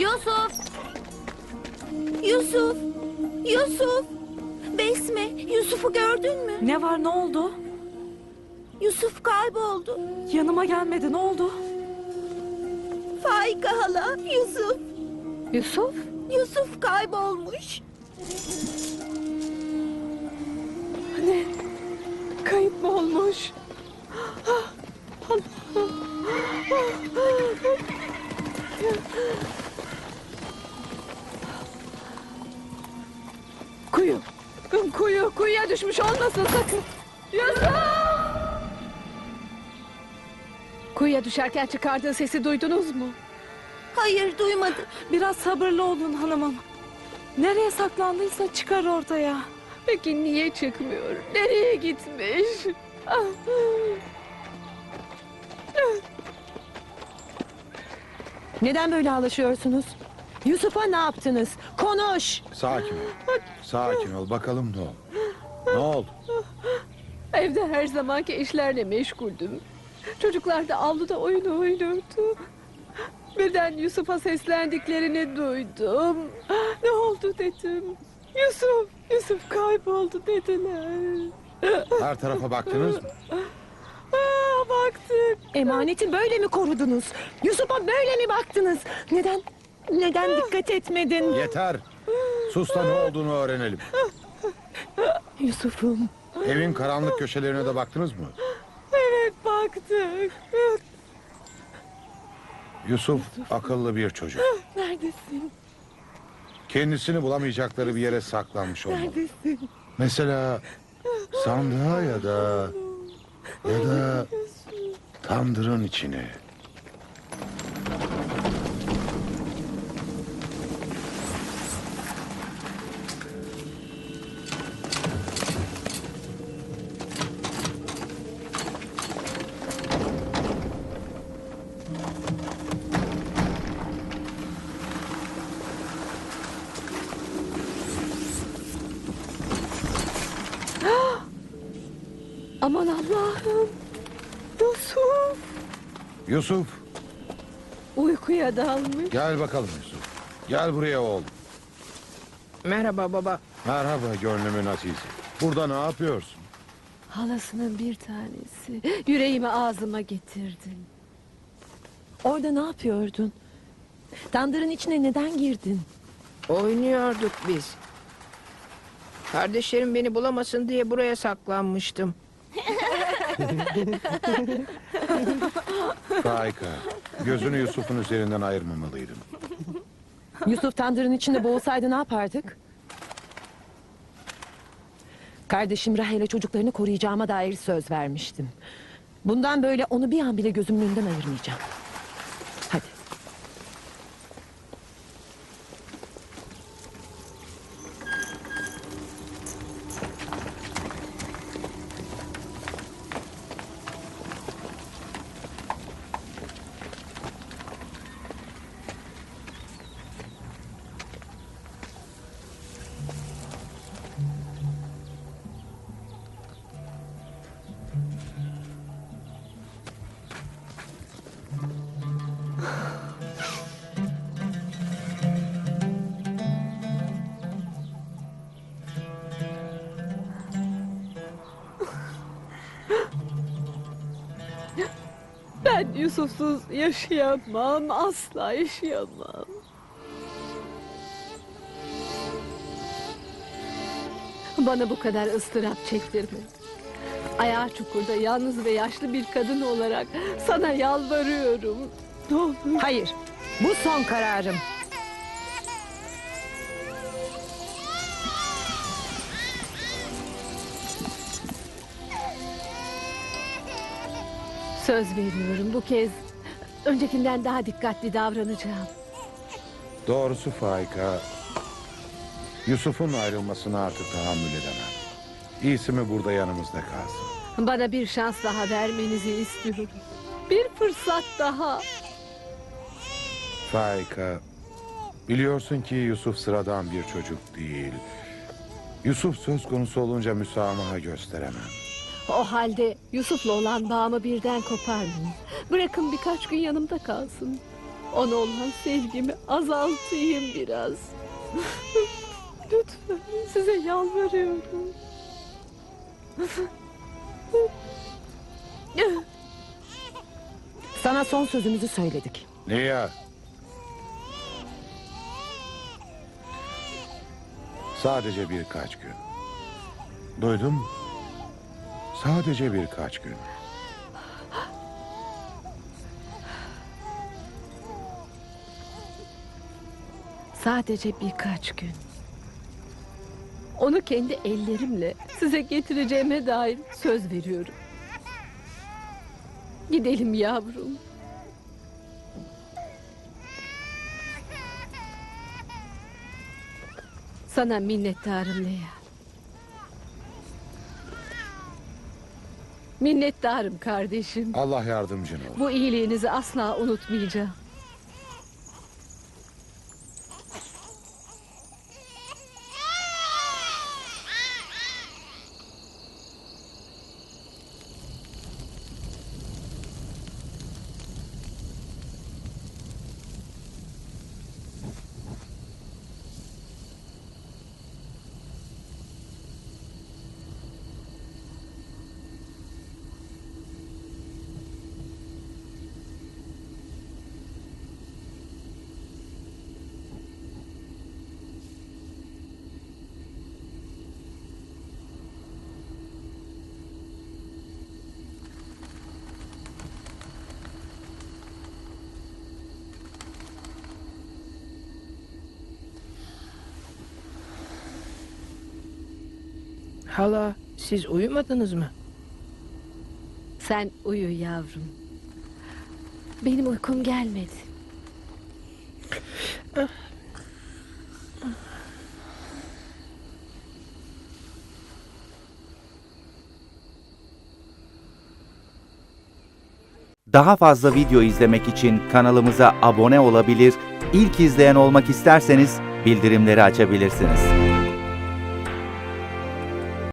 Yusuf! Yusuf! Yusuf! Besme, Yusuf'u gördün mü? Ne var ne oldu? Yusuf kayboldu. Yanıma gelmedi ne oldu? Faika hala, Yusuf. Yusuf? Yusuf kaybolmuş. Ne? Kayıp mı olmuş? Kuyu. Düşmüş olmasın sakın. Yusuf! Kuyuya düşerken çıkardığı sesi duydunuz mu? Hayır duymadı. Biraz sabırlı olun hanımım. Nereye saklandıysa çıkar ortaya. Peki niye çıkmıyor? Nereye gitmiş? Neden böyle ağlaşıyorsunuz? Yusuf'a ne yaptınız? Konuş! Sakin ol. Sakin ol. Bakalım ne oldu? Ne oldu? Evde her zamanki işlerle meşguldüm. Çocuklar da avluda oyun oynuyordu. Birden Yusuf'a seslendiklerini duydum. Ne oldu dedim. Yusuf, Yusuf kayboldu dediler. Her tarafa baktınız mı? Aa, baktık. Emaneti böyle mi korudunuz? Yusuf'a böyle mi baktınız? Neden? Neden dikkat etmedin? Yeter. Sus da ne olduğunu öğrenelim. Yusuf'um. Evin karanlık köşelerine de baktınız mı? Evet baktık. Yusuf akıllı bir çocuk. Neredesin? Kendisini bulamayacakları bir yere saklanmış olmalı. Neredesin? Mesela sandığa ya da ya da tandırın içine. Aman Allah'ım. Yusuf Yusuf uykuya dalmış. gel bakalım Yusuf. Gel buraya oğlum. Merhaba baba. Merhaba gönlümün azizi. Burada ne yapıyorsun? Halasının bir tanesi. Yüreğimi ağzıma getirdin. Orada ne yapıyordun? Tandırın içine neden girdin? Oynuyorduk biz. Kardeşlerim beni bulamasın diye buraya saklanmıştım. Faika, gözünü Yusuf'un üzerinden ayırmamalıydın. Yusuf tandırın içinde boğulsaydı ne yapardık? Kardeşim Rahel'e çocuklarını koruyacağıma dair söz vermiştim. Bundan böyle onu bir an bile gözümün önünden ayırmayacağım. Ben Yusuf'suz yaşayamam. Asla yaşayamam. Bana bu kadar ıstırap çektirme. Ayağı çukurda yalnız ve yaşlı bir kadın olarak sana yalvarıyorum. Ne olur. Hayır. Bu son kararım. Söz veriyorum bu kez öncekinden daha dikkatli davranacağım. Doğrusu Faika, Yusuf'un ayrılmasına artık tahammül edemem. İyisi mi burada yanımızda kalsın. Bana bir şans daha vermenizi istiyorum. Bir fırsat daha. Faika, biliyorsun ki Yusuf sıradan bir çocuk değil. Yusuf söz konusu olunca müsamaha gösteremem. O halde Yusuf'la olan bağımı birden koparmayın. Bırakın birkaç gün yanımda kalsın. Ona olan sevgimi azaltayım biraz. Lütfen size yalvarıyorum. Sana son sözümüzü söyledik. Lia. Sadece birkaç gün. Duydun mu? Sadece birkaç gün. Sadece birkaç gün. Onu kendi ellerimle size getireceğime dair söz veriyorum. Gidelim yavrum. Sana minnettarım Leya. Minnettarım kardeşim. Allah yardımcın olsun. Bu iyiliğinizi asla unutmayacağım. Hala siz uyumadınız mı? Sen uyu yavrum. Benim uykum gelmedi. Daha fazla video izlemek için kanalımıza abone olabilir, ilk izleyen olmak isterseniz bildirimleri açabilirsiniz.